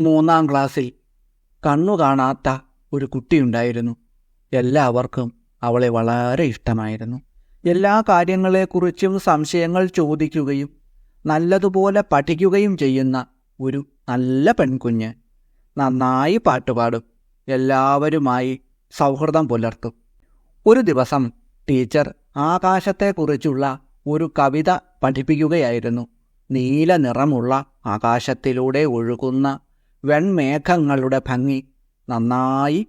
മൂന്നാം ക്ലാസ്സിൽ കണ്ണു കാണാത്ത ഒരു കുട്ടിയുണ്ടായിരുന്നു. എല്ലാവർക്കും അവളെ വളരെ ഇഷ്ടമായിരുന്നു. എല്ലാ കാര്യങ്ങളെക്കുറിച്ചും സംശയങ്ങൾ ചോദിക്കുകയും നല്ലതുപോലെ പഠിക്കുകയും ചെയ്യുന്ന ഒരു നല്ല പെൺകുഞ്ഞ് നന്നായി പാട്ടുപാടും എല്ലാവരുമായി സൗഹൃദം പുലർത്തും. ഒരു ദിവസം ടീച്ചർ ആകാശത്തെക്കുറിച്ചുള്ള ഒരു കവിത പഠിപ്പിക്കുകയായിരുന്നു. നീല നിറമുള്ള ആകാശത്തിലൂടെ ഒഴുകുന്ന വെൺമേഘങ്ങളുടെ ഭംഗി നന്നായി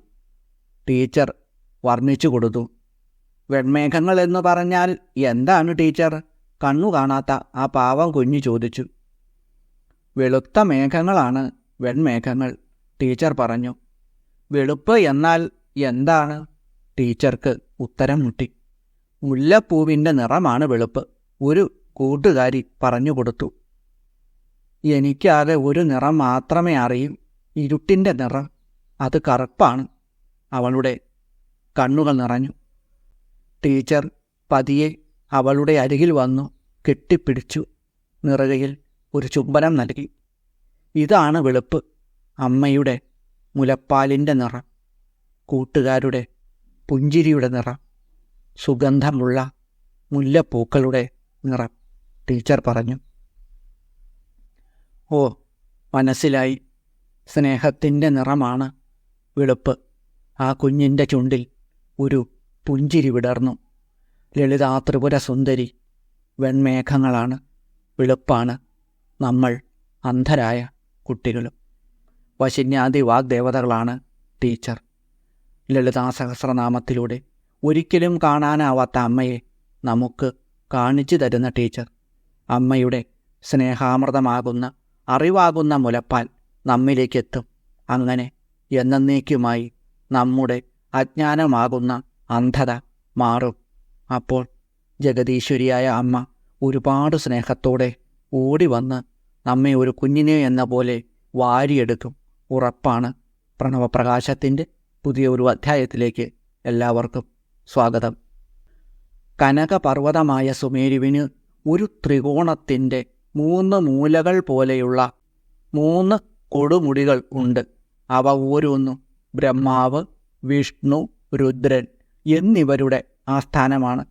ടീച്ചർ വർണിച്ചു കൊടുത്തു. വെൺമേഘങ്ങൾ എന്ന് പറഞ്ഞാൽ എന്താണ് ടീച്ചർ? കണ്ണു കാണാത്ത ആ പാവം കുഞ്ഞു ചോദിച്ചു. വെളുത്ത മേഘങ്ങളാണ് വെൺമേഘങ്ങൾ ടീച്ചർ പറഞ്ഞു. വെളുപ്പ് എന്നാൽ എന്താണ്? ടീച്ചർക്ക് ഉത്തരം മുട്ടി. മുല്ലപ്പൂവിന്റെ നിറമാണ് വെളുപ്പ് ഒരു കൂട്ടുകാരി പറഞ്ഞു കൊടുത്തു. എനിക്കാകെ ഒരു നിറം മാത്രമേ അറിയൂ. ഇരുട്ടിന്റെ നിറം. അത് കറുപ്പാണ്. അവളുടെ കണ്ണുകൾ നിറഞ്ഞു. ടീച്ചർ പതിയെ അവളുടെ അരികിൽ വന്നു കെട്ടിപ്പിടിച്ചു. നിറകയിൽ ഒരു ചുംബനം നൽകി. ഇതാണ് വെളുപ്പ്. അമ്മയുടെ മുലപ്പാലിന്റെ നിറം. കൂട്ടുകാരുടെ പുഞ്ചിരിയുടെ നിറം. സുഗന്ധമുള്ള മുല്ലപ്പൂക്കളുടെ നിറം. ടീച്ചർ പറഞ്ഞു. ഓ മനസ്സിലായി. സ്നേഹത്തിന്റെ നിറമാണ് വെളുപ്പ്. ആ കുഞ്ഞിന്റെ ചുണ്ടിൽ ഒരു പുഞ്ചിരി വിടർന്നു. ലളിതാ ത്രിപുര സുന്ദരി വെൺമേഘങ്ങളാണ് വെളുപ്പാണ് നമ്മൾ അന്ധരായ കുട്ടികളും. വശിന്യാദി വാഗ്ദേവതകളാണ് ടീച്ചർ. ലളിതാ സഹസ്രനാമത്തിലൂടെ ഒരിക്കലും കാണാനാവാത്ത അമ്മയെ നമുക്ക് കാണിച്ചു തരുന്ന ടീച്ചർ. അമ്മയുടെ സ്നേഹാമൃതമാകുന്ന അറിവാകുന്ന മുലപ്പാൽ നമ്മിലേക്കെത്തും. അങ്ങനെ എന്നേക്കുമായി നമ്മുടെ അജ്ഞാനമാകുന്ന അന്ധത മാറും. അപ്പോൾ ജഗദീശ്വരിയായ അമ്മ ഒരുപാട് സ്നേഹത്തോടെ ഓടി വന്ന് നമ്മെ ഒരു കുഞ്ഞിനെ എന്ന പോലെ വാരിയെടുക്കും. ഉറപ്പാണ്. പ്രണവപ്രകാശത്തിന്റെ പുതിയ ഒരു അധ്യായത്തിലേക്ക് എല്ലാവർക്കും സ്വാഗതം. കനകപർവതമായ സുമേരുവിന് ഒരു ത്രികോണത്തിന്റെ മൂന്ന് മൂലകൾ പോലെയുള്ള മൂന്ന് കൊടുമുടികൾ ഉണ്ട്. അവ ഓരോന്നും ബ്രഹ്മാവ് വിഷ്ണു രുദ്രൻ എന്നിവരുടെ ആസ്ഥാനമാണ്.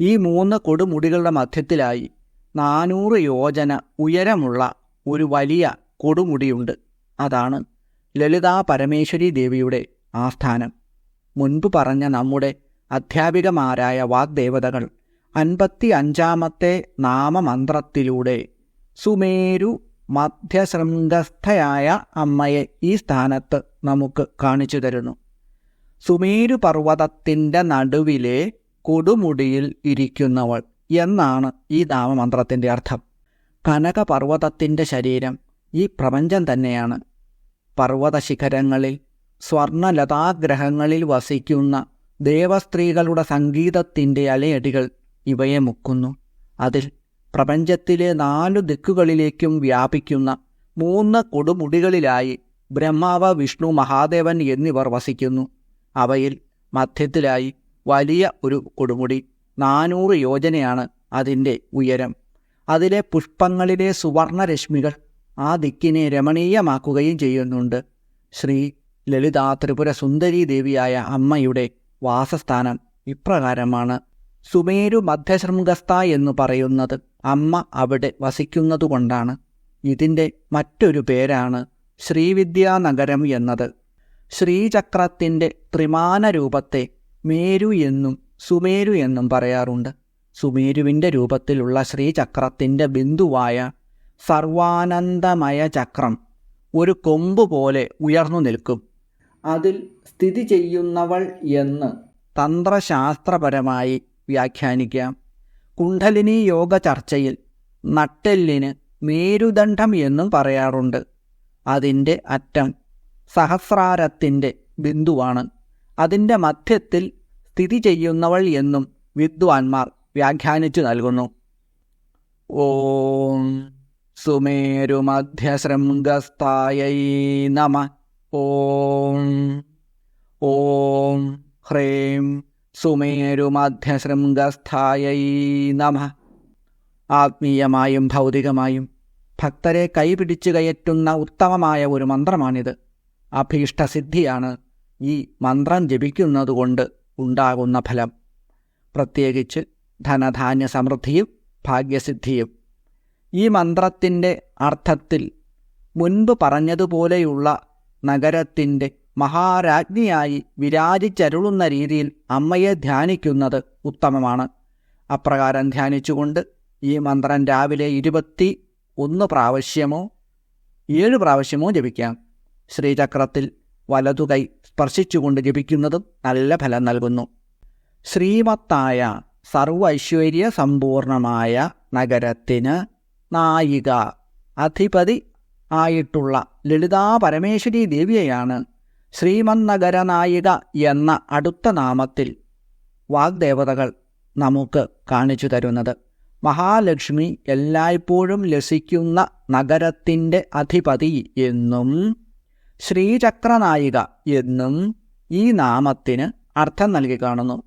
ഈ മൂന്ന് കൊടുമുടികളുടെ മധ്യത്തിലായി നാനൂറ് യോജന ഉയരമുള്ള ഒരു വലിയ കൊടുമുടിയുണ്ട്. അതാണ് ലളിതാ പരമേശ്വരി ദേവിയുടെ ആസ്ഥാനം. മുൻപ് പറഞ്ഞ നമ്മുടെ അധ്യാപികമാരായ വാഗ്ദേവതകൾ അൻപത്തി അഞ്ചാമത്തെ നാമമന്ത്രത്തിലൂടെ. സുമേരു മധ്യശൃംഗസ്ഥയായ അമ്മയെ ഈ സ്ഥാനത്ത് നമുക്ക് കാണിച്ചു തരുന്നു. സുമേരു പർവതത്തിന്റെ നടുവിലെ കൊടുമുടിയിൽ ഇരിക്കുന്നവൾ എന്നാണ് ഈ നാമമന്ത്രത്തിന്റെ അർത്ഥം. കനകപർവതത്തിന്റെ ശരീരം ഈ പ്രപഞ്ചം തന്നെയാണ്. പർവതശിഖരങ്ങളിൽ സ്വർണലതാഗ്രഹങ്ങളിൽ വസിക്കുന്ന ദേവസ്ത്രീകളുടെ സംഗീതത്തിന്റെ അലയടികൾ ഇവയെ മുക്കുന്നു. അതിൽ പ്രപഞ്ചത്തിലെ നാലു ദിക്കുകളിലേക്കും വ്യാപിക്കുന്ന മൂന്ന് കൊടുമുടികളിലായി ബ്രഹ്മാവ് വിഷ്ണു മഹാദേവൻ എന്നിവർ വസിക്കുന്നു. അവയിൽ മധ്യത്തിലായി വലിയ ഒരു കൊടുമുടി നാനൂറ് യോജനയാണ് അതിന്റെ ഉയരം. അതിലെ പുഷ്പങ്ങളിലെ സുവർണരശ്മികൾ ആ ദിക്കിനെ രമണീയമാക്കുകയും ചെയ്യുന്നുണ്ട്. ശ്രീ ലളിതാ ത്രിപുര സുന്ദരീ ദേവിയായ അമ്മയുടെ വാസസ്ഥാനം ഇപ്രകാരമാണ്. സുമേരു മധ്യശൃംഗസ്ഥ എന്ന് പറയുന്നത് അമ്മ അവിടെ വസിക്കുന്നതുകൊണ്ടാണ്. ഇതിന്റെ മറ്റൊരു പേരാണ് ശ്രീവിദ്യാനഗരം എന്നത്. ശ്രീചക്രത്തിന്റെ ത്രിമാന രൂപത്തെ മേരു എന്നും സുമേരു എന്നും പറയാറുണ്ട്. സുമേരുവിന്റെ രൂപത്തിലുള്ള ശ്രീചക്രത്തിന്റെ ബിന്ദുവായ സർവാനന്ദമയ ചക്രം ഒരു കൊമ്പ് പോലെ ഉയർന്നു നിൽക്കും. അതിൽ സ്ഥിതി ചെയ്യുന്നവൾ എന്ന് തന്ത്രശാസ്ത്രപരമായി വ്യാഖ്യാനിക്കാം കുണ്ഡലിനി യോഗ ചർച്ചയിൽ നട്ടെല്ലിന് മേരുദണ്ഡം എന്നും പറയാറുണ്ട്. അതിന്റെ അറ്റം സഹസ്രാരത്തിന്റെ ബിന്ദുവാണ്. അതിന്റെ മധ്യത്തിൽ സ്ഥിതി ചെയ്യുന്നവൾ എന്നും വിദ്വാൻമാർ വ്യാഖ്യാനിച്ചു നൽകുന്നു. ഓം സുമേരുമധ്യശൃംഗസ്ഥായൈ നമ. ഓം. ഓം. ഹ്രീം സുമേരുമധ്യശൃംഗസ്ഥായൈ നമ. ആത്മീയമായും ഭൗതികമായും ഭക്തരെ കൈപിടിച്ചു കയറ്റുന്ന ഉത്തമമായ ഒരു മന്ത്രമാണിത്. അഭീഷ്ടസിദ്ധിയാണ് ഈ മന്ത്രം ജപിക്കുന്നതുകൊണ്ട് ഉണ്ടാകുന്ന ഫലം. പ്രത്യേകിച്ച് ധനധാന്യ സമൃദ്ധിയും ഭാഗ്യസിദ്ധിയും. ഈ മന്ത്രത്തിന്റെ അർത്ഥത്തിൽ മുൻപ് പറഞ്ഞതുപോലെയുള്ള നഗരത്തിന്റെ മഹാരാജ്ഞിയായി വിരാജിച്ചരുളുന്ന രീതിയിൽ അമ്മയെ ധ്യാനിക്കുന്നത് ഉത്തമമാണ്. അപ്രകാരം ധ്യാനിച്ചുകൊണ്ട് ഈ മന്ത്രം രാവിലെ ഇരുപത്തി ഒന്ന് പ്രാവശ്യമോ ഏഴ് പ്രാവശ്യമോ ജപിക്കാം. ശ്രീചക്രത്തിൽ വലതുകൈ സ്പർശിച്ചുകൊണ്ട് ജപിക്കുന്നതും നല്ല ഫലം നൽകുന്നു. ശ്രീമത്തായ സർവൈശ്വര്യ സമ്പൂർണമായ നഗരത്തിന് നായിക അധിപതി ആയിട്ടുള്ള ലളിതാ പരമേശ്വരി ദേവിയെയാണ് ശ്രീമന്നഗര നായിക എന്ന അടുത്ത നാമത്തിൽ വാഗ്ദേവതകൾ നമുക്ക് കാണിച്ചു തരുന്നത്. മഹാലക്ഷ്മി എല്ലായ്പ്പോഴും ലസിക്കുന്ന നഗരത്തിന്റെ അധിപതി എന്നും ശ്രീചക്രനായിക എന്നും ഈ നാമത്തിന് അർത്ഥം നൽകി കാണുന്നു.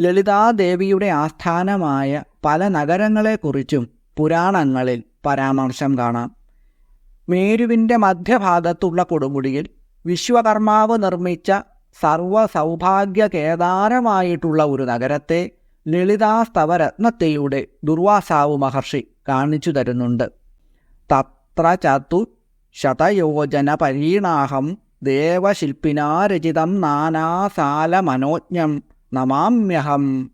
ലളിതാദേവിയുടെ ആസ്ഥാനമായ പല നഗരങ്ങളെക്കുറിച്ചും പുരാണങ്ങളിൽ പരാമർശം കാണാം. മേരുവിന്റെ മധ്യഭാഗത്തുള്ള കൊടുമുടിയിൽ വിശ്വകർമാവ് നിർമ്മിച്ച സർവ സൗഭാഗ്യ കേദാരമായിട്ടുള്ള ഒരു നഗരത്തെ ലളിതാസ്തവരത്നത്തെയുടെ ദുർവാസാവു മഹർഷി കാണിച്ചു തരുന്നുണ്ട്. തത്ര ചതു ശതയോജന പരീണാഹം ദേവശില്പിനാരചിതം നാനാസാല മനോജ്ഞം നമാമ്യഹം.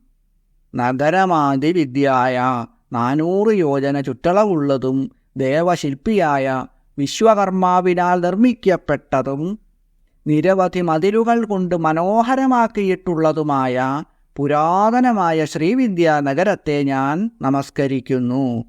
നഗരമാതിവിദ്യായ നാനൂറ് യോജന ചുറ്റളവുള്ളതും ദേവശില്പിയായ വിശ്വകർമാവിനാൽ നിർമ്മിക്കപ്പെട്ടതും നിരവധി മതിലുകൾ കൊണ്ട് മനോഹരമാക്കിയിട്ടുള്ളതുമായ പുരാതനമായ ശ്രീവിദ്യ നഗരത്തെ ഞാൻ നമസ്കരിക്കുന്നു.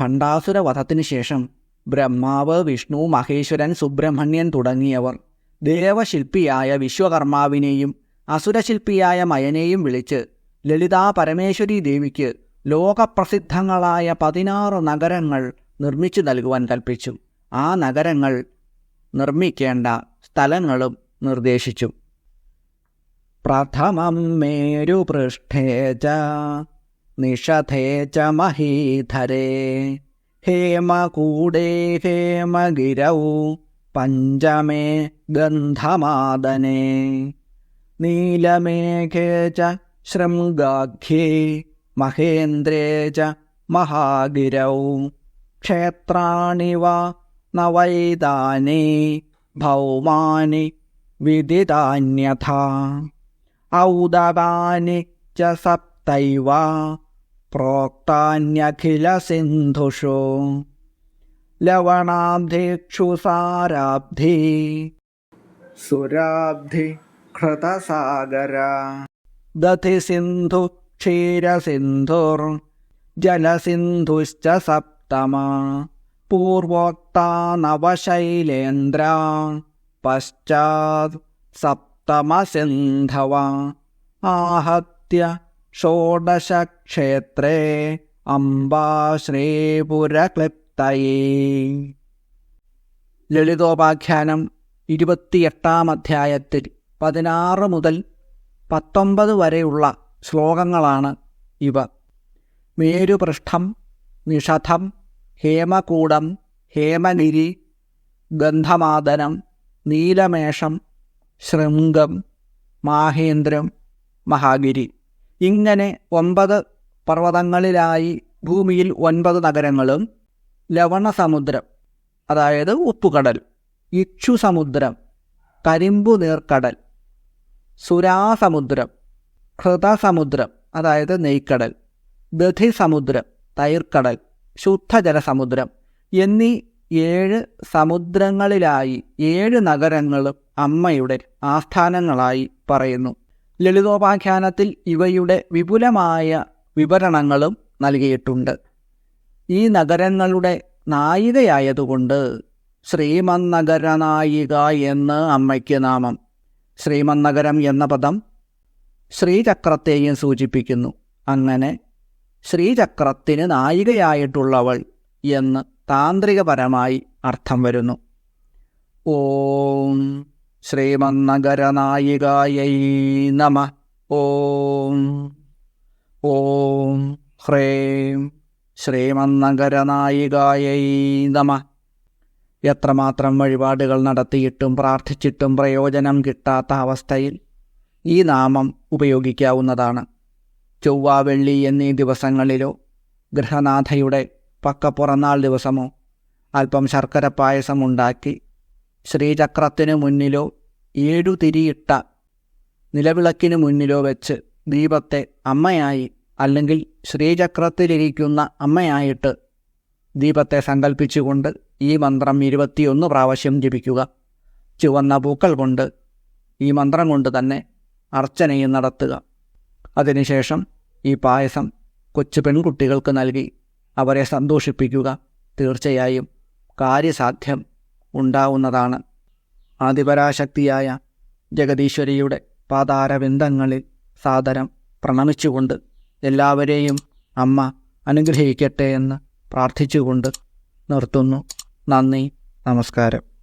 ഭണ്ഡാസുര വധത്തിനു ശേഷം ബ്രഹ്മാവ് വിഷ്ണു മഹേശ്വരൻ സുബ്രഹ്മണ്യൻ തുടങ്ങിയവർ ദേവശില്പിയായ വിശ്വകർമാവിനെയും അസുരശില്പിയായ മയനെയും വിളിച്ച് ലളിതാ പരമേശ്വരി ദേവിക്ക് ലോകപ്രസിദ്ധങ്ങളായ പതിനാറ് നഗരങ്ങൾ നിർമ്മിച്ചു നൽകുവാൻ കൽപ്പിച്ചു. ആ നഗരങ്ങൾ നിർമ്മിക്കേണ്ട സ്ഥലങ്ങളും നിർദ്ദേശിച്ചു. പ്രഥമം മേരുപൃഷ്ഠേ ച നിഷധേ ച മഹീധരേ. ഹേമകൂടേ ഹേമഗിരൗ പഞ്ചമേ ഗന്ധമാദനേ. നീലമേഘേ ച ശൃംഗാഖ്യേ മഹേന്ദ്രേ ച മഹാഗിരൗ. क्षेत्राणि वा न वैदानि भौमानि विदितान्यथा। औदवानि च सप्तैव प्रोक्तान्यखिलसिन्धुषु। लवणाब्धिक्षुसाराब्धि सुराब्धि। कृतसागरा दधिसिन्धु क्षीरसिन्धुर्जलसिन्धुश्च सप्त സപ്തമ പൂർവോക്താ നവശൈലേന്ദ്ര പശ്ചാത് സപ്തമസിന്ധവ. ആഹത്യ ഷോഡശക്ഷേത്രേ അംബാശ്രീപുരക്ലിപ്തയേ. ലളിതോപാഖ്യാനം ഇരുപത്തിയെട്ടാം അധ്യായത്തിൽ പതിനാറ് മുതൽ പത്തൊമ്പത് വരെയുള്ള ശ്ലോകങ്ങളാണ് ഇവ. മേരുപൃഷ്ഠം നിഷധം ഹേമകൂടം ഹേമനിരി ഗന്ധമാദനം നീലമേഷം ശൃംഗം മാഹേന്ദ്രം മഹാഗിരി. ഇങ്ങനെ ഒമ്പത് പർവതങ്ങളിലായി ഭൂമിയിൽ ഒൻപത് നഗരങ്ങളും ലവണസമുദ്രം അതായത് ഉപ്പുകടൽ ഇക്ഷുസമുദ്രം കരിമ്പു നീർക്കടൽ സുരാസമുദ്രം ഹൃതസമുദ്രം അതായത് നെയ്ക്കടൽ ദധിസമുദ്രം തൈർക്കടൽ ശുദ്ധജലസമുദ്രം എന്നീ ഏഴ് സമുദ്രങ്ങളിലായി ഏഴ് നഗരങ്ങളും അമ്മയുടെ ആസ്ഥാനങ്ങളായി പറയുന്നു. ലളിതോപാഖ്യാനത്തിൽ ഇവയുടെ വിപുലമായ വിവരണങ്ങളും നൽകിയിട്ടുണ്ട്. ഈ നഗരങ്ങളുടെ നായികയായതുകൊണ്ട് ശ്രീമന്നഗര നായിക എന്ന് അമ്മയ്ക്ക് നാമം. ശ്രീമന്നഗരം എന്ന പദം ശ്രീചക്രത്തെയും സൂചിപ്പിക്കുന്നു. അങ്ങനെ ശ്രീചക്രത്തിന് നായികയായിട്ടുള്ളവൾ എന്ന് താന്ത്രികപരമായി അർത്ഥം വരുന്നു. ഓം ശ്രീമന്നഗരനായികായൈ നമ. ഓം ഓം ഹ്രേം ശ്രീമന്നഗരനായികായൈ നമ. എത്രമാത്രം വഴിപാടുകൾ നടത്തിയിട്ടും പ്രാർത്ഥിച്ചിട്ടും പ്രയോജനം കിട്ടാത്ത അവസ്ഥയിൽ ഈ നാമം ഉപയോഗിക്കാവുന്നതാണ്. ചൊവ്വ വെള്ളി എന്നീ ദിവസങ്ങളിലോ ഗൃഹനാഥയുടെ പക്കപ്പുറന്നാൾ ദിവസമോ അല്പം ശർക്കര പായസം ഉണ്ടാക്കി ശ്രീചക്രത്തിനു മുന്നിലോ ഏഴു തിരിയിട്ട നിലവിളക്കിനു മുന്നിലോ വെച്ച് ദീപത്തെ അമ്മയായി അല്ലെങ്കിൽ ശ്രീചക്രത്തിലിരിക്കുന്ന അമ്മയായിട്ട് ദീപത്തെ സങ്കല്പിച്ചുകൊണ്ട് ഈ മന്ത്രം ഇരുപത്തിയൊന്ന് പ്രാവശ്യം ജപിക്കുക. ചുവന്ന പൂക്കൾ കൊണ്ട് ഈ മന്ത്രം കൊണ്ട് തന്നെ അർച്ചനയും നടത്തുക. അതിനുശേഷം ഈ പായസം കൊച്ചു പെൺകുട്ടികൾക്ക് നൽകി അവരെ സന്തോഷിപ്പിക്കുക. തീർച്ചയായും കാര്യസാധ്യം ഉണ്ടാവുന്നതാണ്. ആദിപരാശക്തിയായ ജഗദീശ്വരിയുടെ പാതാരവിന്ദങ്ങളിൽ സാദരം പ്രണമിച്ചുകൊണ്ട് എല്ലാവരെയും അമ്മ അനുഗ്രഹിക്കട്ടെ എന്ന് പ്രാർത്ഥിച്ചുകൊണ്ട് നിർത്തുന്നു. നന്ദി നമസ്കാരം.